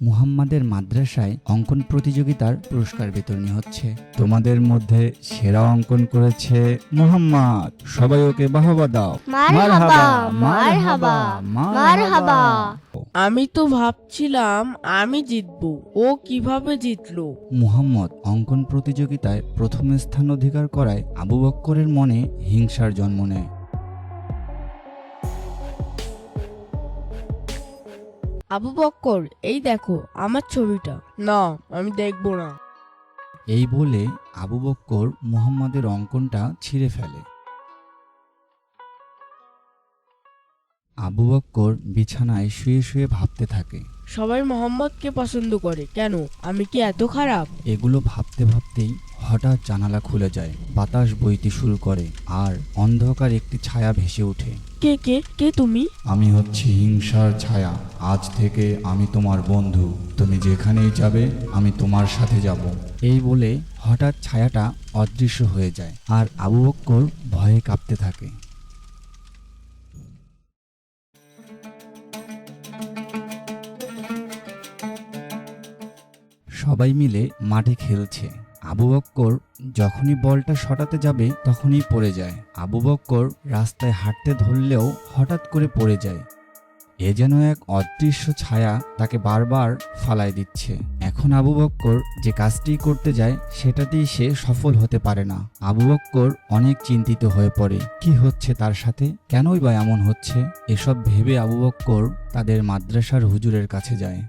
মুহাম্মাদের মাদ্রাসায় অঙ্কন প্রতিযোগিতার পুরস্কার বিতরণী হচ্ছে। তোমাদের মধ্যে সেরা অঙ্কন করেছে মুহাম্মদ। সবাই ওকে বাহবা দাও। মারহাবা মারহাবা মারহাবা আমি তো ভাবছিলাম আমি জিতবো। ও কীভাবে জিতলো? মুহাম্মদ অঙ্কন প্রতিযোগিতায় প্রথম স্থান অধিকার করায় আবু বক্করের মনে হিংসার জন্ম নেয়। আবু বক্কর এই দেখো আমার ছবিটা। না আমি দেখব না। এই বলে আবু বক্কর মুহাম্মাদের অঙ্কনটা ছিঁড়ে ফেলে। আবু বক্কর বিছানায় শুয়ে শুয়ে ভাবতে থাকে সবাই মোহাম্মদকে পছন্দ করে কেন? আমি কি এত খারাপ? এগুলো ভাবতে ভাবতেই হঠাৎ জানালা খুলে যায় বাতাস বইতে শুরু করে আর অন্ধকার একটি ছায়া ভেসে ওঠে। কে কে কে তুমি? আমি হচ্ছি হিংসার ছায়া। আজ থেকে আমি তোমার বন্ধু। তুমি যেখানেই যাবে আমি তোমার সাথে যাব। এই বলে হঠাৎ ছায়াটা অদৃশ্য হয়ে যায় আর আবু বক্কর ভয়ে কাঁপতে থাকে। সবাই মিলে মাঠে খেলছে। আবু বক্কর যখনই বলটা শটাতে যাবে তখনই পড়ে যায়। আবু বক্কর রাস্তায় হাঁটতে ধরলেও হঠাৎ করে পড়ে যায়। এ যেন এক অদৃশ্য ছায়া তাকে বারবার ফালায় দিচ্ছে। এখন আবু বক্কর যে কাজটি করতে যায় সেটাতেই সে সফল হতে পারে না। আবু বক্কর অনেক চিন্তিত হয়ে পড়ে। কি হচ্ছে তার সাথে? কেনই বা এমন হচ্ছে? এসব ভেবে আবু বক্কর তাদের মাদ্রাসার হুজুরের কাছে যায়।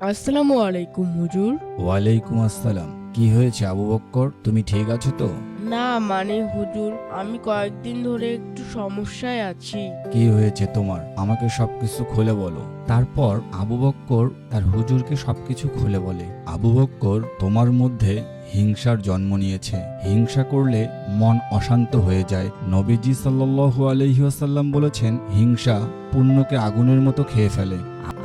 আসসালামু আলাইকুম হুজুর। ওয়ালাইকুম আসসালাম। কি হয়েছে আবু বক্কর? তুমি ঠিক আছো তো? না মানে হুজুর আমি কয়েকদিন ধরে একটু সমস্যায় আছি। কি হয়েছে তোমার? আমাকে সবকিছু খুলে বলো। তারপর আবু বক্কর তার হুজুরকে সবকিছু খুলে বলে। আবু বক্কর তোমার মধ্যে হিংসার জন্ম নিয়েছে। হিংসা করলে মন অশান্ত হয়ে যায়। নবীজি সাল্লাল্লাহু আলাইহি ওয়াসাল্লাম বলেছেন হিংসা পুণ্যকে আগুনের মতো খেয়ে ফেলে।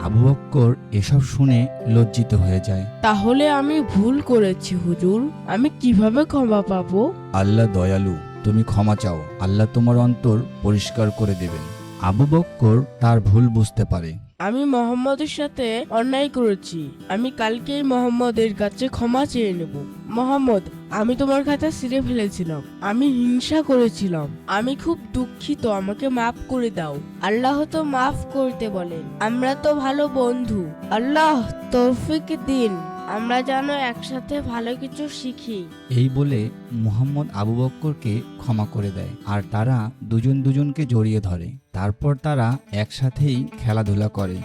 আবু বক্কর এসব শুনে লজ্জিত হয়ে যায়। তাহলে আমি ভুল করেছি হুজুর। আমি কীভাবে ক্ষমা পাবো? আল্লাহ দয়ালু তুমি ক্ষমা চাও। আল্লাহ তোমার অন্তর পরিষ্কার করে দেবেন। আবু বক্কর তার ভুল বুঝতে পারে। আমি মোহাম্মদের সাথে অন্যায় করেছি। আমি কালকেই মোহাম্মদের কাছে ক্ষমা চেয়ে নেব। মোহাম্মদ, আমি তোমার খাতা ছিঁড়ে ফেলেছিলাম। আমি হিংসা করেছিলাম। আমি খুব দুঃখিত, আমাকে মাফ করে দাও। আল্লাহ তো মাফ করতে বলেন। আমরা তো ভালো বন্ধু। আল্লাহ তৌফিক দিন। আমরা যেন একসাথে ভালো কিছু শিখি। এই বলে মুহাম্মদ আবু বক্করকে ক্ষমা করে দেয়। আর তারা দুজন দুজনকে জড়িয়ে ধরে। তারপর তারা একসাথেই খেলাধুলা করে।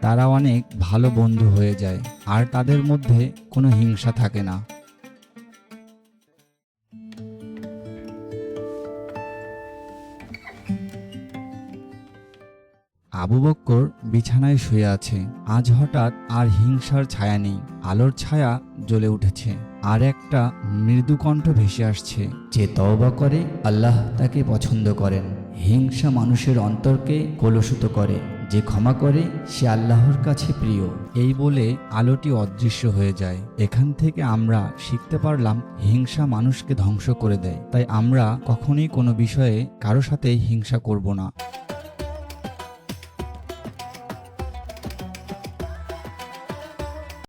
তারা অনেক ভালো বন্ধু হয়ে যায়। আর তাদের মধ্যে কোনো হিংসা থাকে না। আবু বক্কর বিছানায় শুয়ে আছে। আজ হঠাৎ আর হিংসার ছায়া নেই। আলোর ছায়া জ্বলে উঠেছে। আর একটা মৃদু কণ্ঠ ভেসে আসছে। যে তওবা করে, আল্লাহ তাকে পছন্দ করেন। হিংসা মানুষের অন্তরকে কলুষিত করে। যে ক্ষমা করে, সে আল্লাহর কাছে প্রিয়। এই বলে আলোটি অদৃশ্য হয়ে যায়। এখান থেকে আমরা শিখতে পারলাম, হিংসা মানুষকে ধ্বংস করে দেয়। তাই আমরা কখনোই কোনো বিষয়ে কারও সাথে হিংসা করব না।